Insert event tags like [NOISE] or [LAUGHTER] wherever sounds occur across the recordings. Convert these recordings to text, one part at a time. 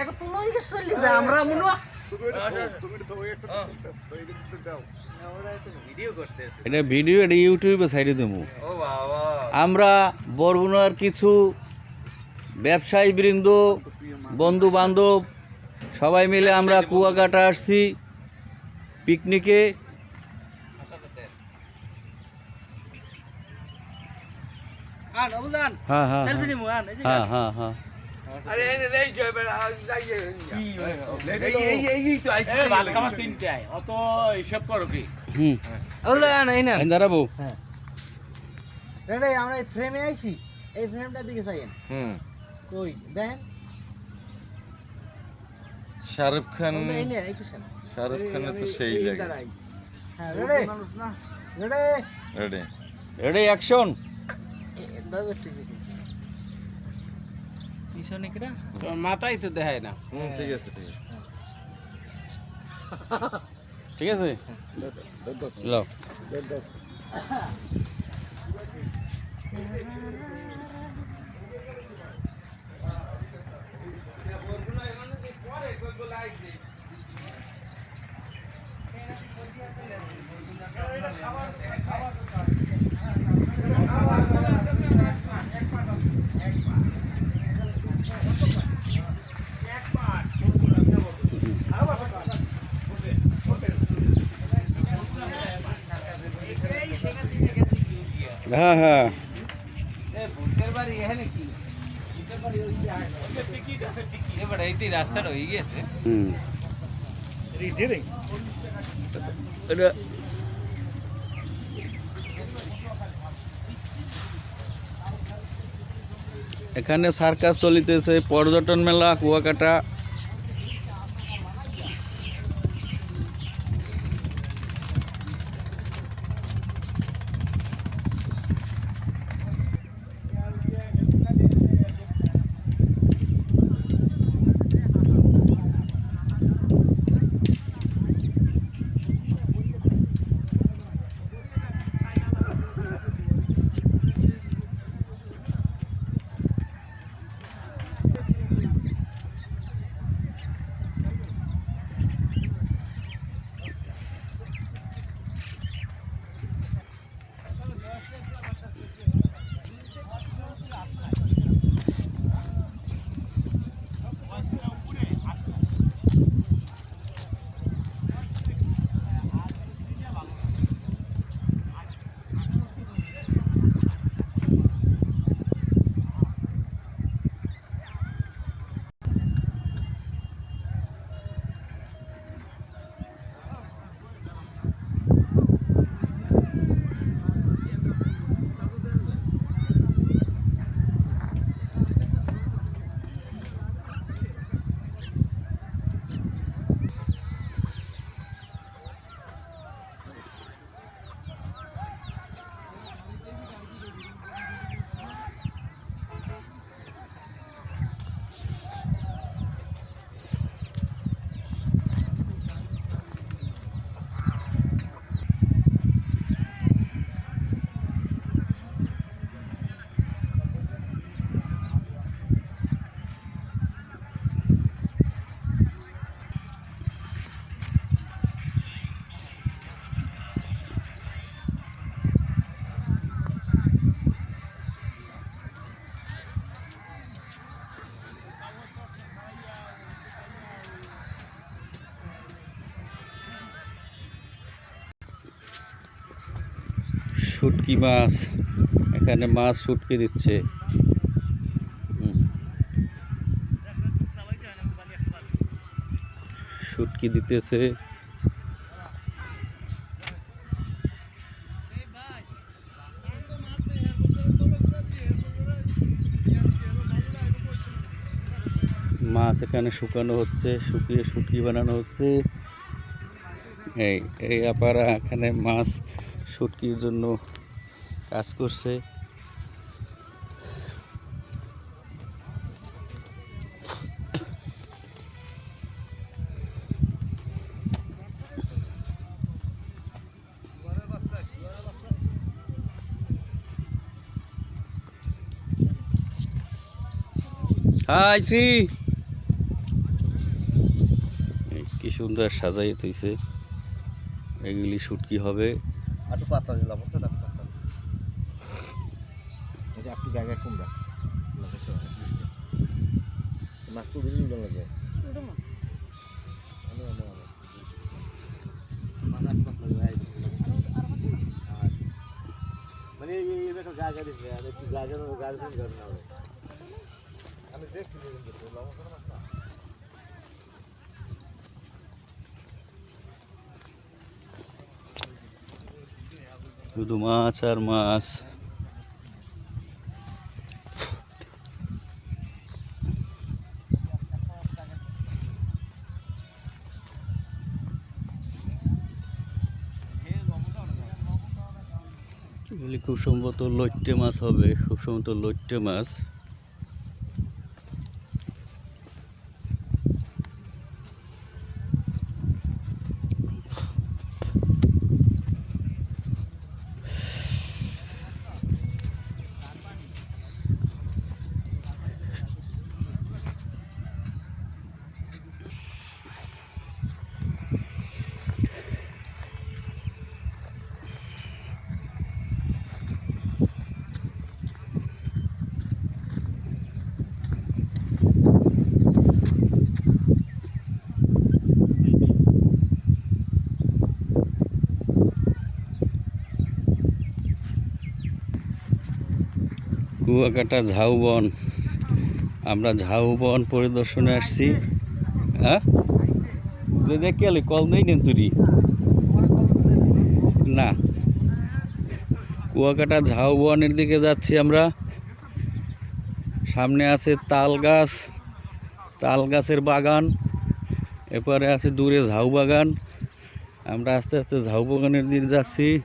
এখন তুলো হয়ে চলে যায় আমরা মনে হয় ভিডিও করতেছে এটা ভিডিও এটা ইউটিউবে সাইডে দেবো। ও বাবা আমরা বরগুনার কিছু ব্যবসায়ী বৃন্দ বন্ধু বান্ধব সবাই মিলে আমরা কুয়াকাটা আসছি পিকনিকে। হ্যাঁ হ্যাঁ সেলফি নিমু আন এই যে হ্যাঁ হ্যাঁ হ্যাঁ। আরে এই রে এই বেড়া যাইয়ে এই এই এই এই তো আইছে ভাত খাবার তিনটায় অত হিসাব করো কি? হুম। ওগুলো আন এই না আমি দাঁড়াবো রে আমরা এই ফ্রেমে আইছি। এই ফ্রেমটার দিকে চাইেন হুম। কই? দেখেন। শাহরুখ খান শাহরুখ খানের তো সেই লাগে রেডি অ্যাকশন দাদা ঠিক আছে পিছনে কিরা তোর মাথায় তো দেখায় না। হুম ঠিক আছে ঠিক আছে। ঠিক আছে? লো। হ্যাঁ হ্যাঁ। রাস্তাটা এখানে সার্কাস চলিতেছে পর্যটন মেলা কুয়াকাটা। শুটকি মাছ, এখানে মাছ শুটকি দিচ্ছে। শুটকি দিতেছে। মাছ এখানে শুকানো হচ্ছে, শুকিয়ে শুটকি বানানো হচ্ছে। এই এই আপারা এখানে মাছ শুটকির জন্য কাজ করছে। হাই শ্রী। সুন্দর সাজাই থইছে এগুলি শুটকি হবে। একটু পাতা দিলাম বুঝছ না পাতা এই যে একটু জায়গায় কম দাও মাছ তো বেশি উড়ে লাগবে মানে এই এই দেখো জায়গা দিচ্ছে আর একটু জায়গা জায়গা দিন না আমি দেখছি শুধু মাছ আর মাছ এগুলি খুব সম্ভবত লইট্টে মাছ হবে খুব সম্ভবত লইট্টে মাছ। কুয়াকাটা ঝাউবন। আমরা ঝাউবন পরিদর্শনে আসছি। হ্যাঁ? দেখে আলে? কল নেই নেন তুই না। কুয়াকাটা ঝাউবনের দিকে যাচ্ছি আমরা। সামনে আছে তাল গাছ। তাল গাছের বাগান। এরপরে আছে দূরে ঝাউ বাগান। আমরা আস্তে আস্তে ঝাউ বাগানের দিকে যাচ্ছি।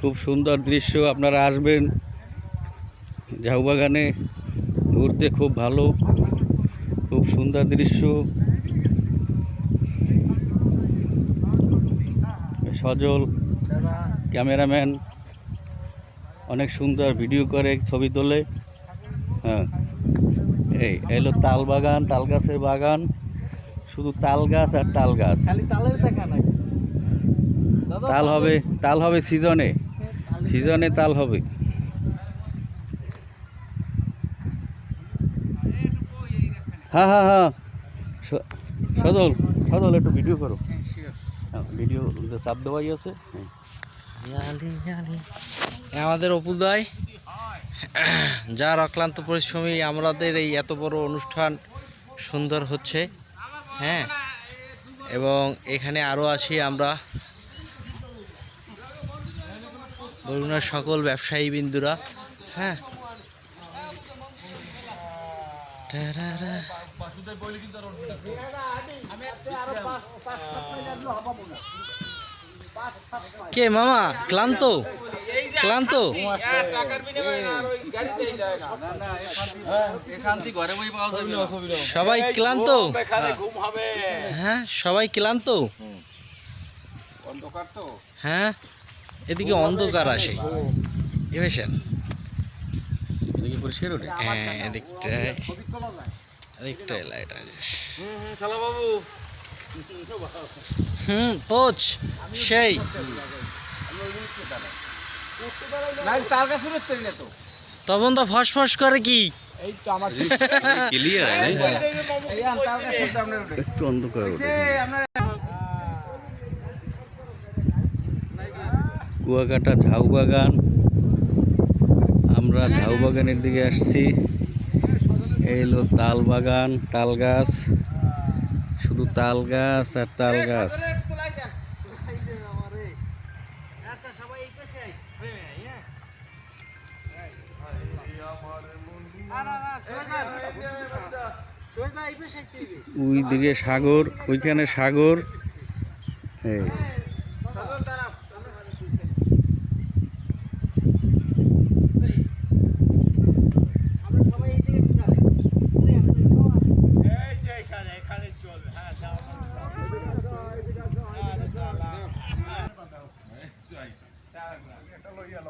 খুব সুন্দর দৃশ্য, আপনারা আসবেন। ঝাউবাগানে ঘুরতে খুব ভালো, খুব সুন্দর দৃশ্য। সজল, ক্যামেরাম্যান, অনেক সুন্দর ভিডিও করে, ছবি তোলে। হ্যাঁ। এই এলো তাল বাগান তাল গাছের বাগান শুধু তাল গাছ আর তাল গাছ। খালি তালের দেখা নাই। দাদা তাল হবে তাল হবে সিজনে। সিজনে তাল হবে। হ্যাঁ হ্যাঁ হ্যাঁ। সজল সজল একটু ভিডিও করো। হ্যাঁ, ভিডিও চাপ দেওয়াই আছে। হ্যাঁ। আমাদের অপুদয় [CLEARS THROAT] যার অক্লান্ত পরিশ্রমী আমাদের এই এত বড় অনুষ্ঠান সুন্দর হচ্ছে হ্যাঁ? এবং এখানে আরও আছি আমরা। বরগুনার সকল ব্যবসায়ী বিন্দুরা হ্যাঁ। কে মামা, ক্লান্ত? ক্লান্ত। সবাই ক্লান্ত। হ্যাঁ সবাই ক্লান্ত। হ্যাঁ এদিকে অন্ধকার আসে। পরিষ্কার ওঠে। হ্যাঁ এদিকটায় এদিকটায় লাইট আছে বাবু হুম পোচ সেই। তার কাছে না তো। তখন তো ফস ফস করে কি? এই তো আমার ক্লিয়ার এই তার কাছে আপনার একটু অন্ধকার ওঠে। কুয়াকাটা ঝাউ বাগান। আমরা ঝাউ বাগানের দিকে আসছি। এই হলো তাল বাগান তাল গাছ। শুধু তাল গাছ আর তাল গাছ। ওই দিকে সাগর ওইখানে সাগর।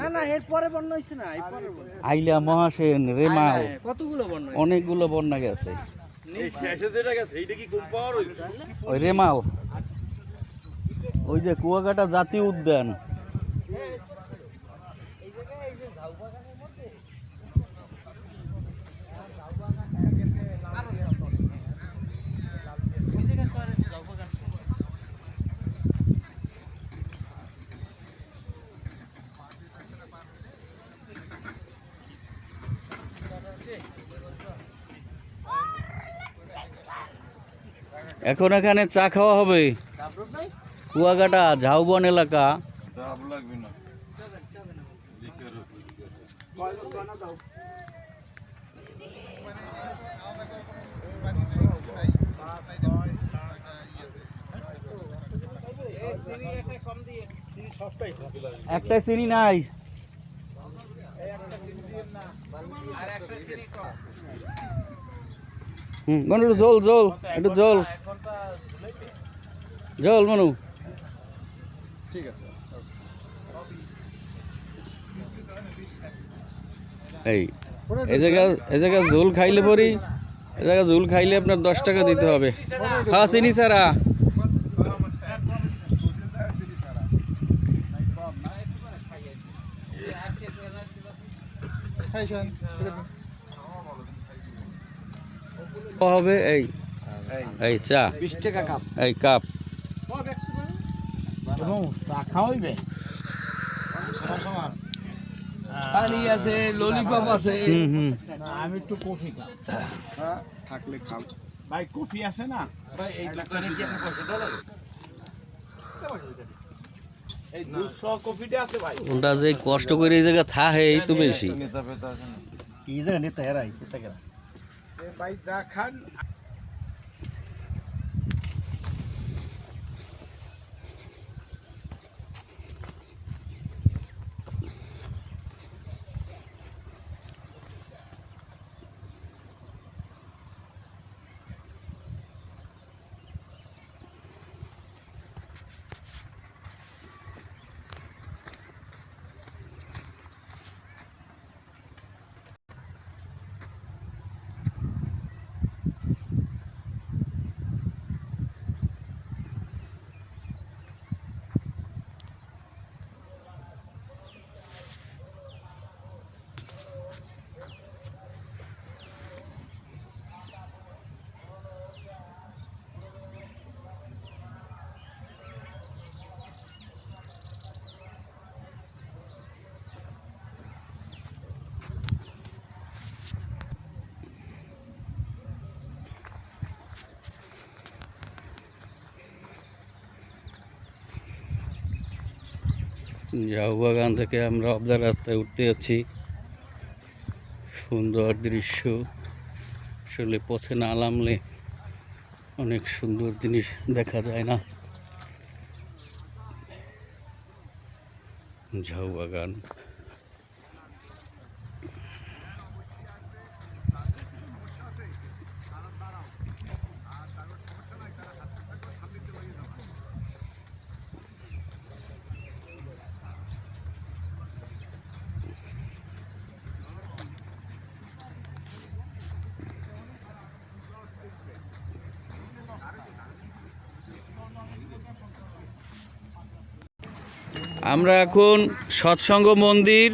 না। এই পরে আইলা মহাসেন রেমাল কতগুলো বন্যা অনেকগুলো বন্যা গেছে। এই শেষে যেটা গেছে এইটা কি কম পাওয়ার হইল ওই রেমাল ওই যে কুয়াকাটা জাতীয় উদ্যান। এখন এখানে চা খাওয়া হবে। কুয়াকাটা ঝাউবন এলাকা। একটা চিনি নাই। হুম একটু জল জল একটু জল। জল মনু ঠিক আছে এই এই জায়গা এই জায়গা ঝোল খাইলে পরি এই জায়গা ঝোল খাইলে আপনার দশ টাকা দিতে হবে। হ্যাঁ চিনি সারা হবে এই এই চা। বিশ টাকা কাপ। এই কাপ। এবং চা খাওয়াইবে। পানি আছে ললিপপ আছে। আমি একটু কফি খাও থাকলে খাও। ভাই কফি আছে না? ভাই এই দোকানে কি আপনি পয়সা এই ভাই। ওটা যে কষ্ট করে এই জায়গা থাহে এই তো বেশি। কি জায়গা নেতা হেরাই বাগান থেকে আমরা অবদার রাস্তায় উঠতে যাচ্ছি। সুন্দর দৃশ্য। আসলে পথে না নামলে অনেক সুন্দর জিনিস দেখা যায় না। ঝাউ বাগান আমরা এখন সৎসঙ্গ মন্দির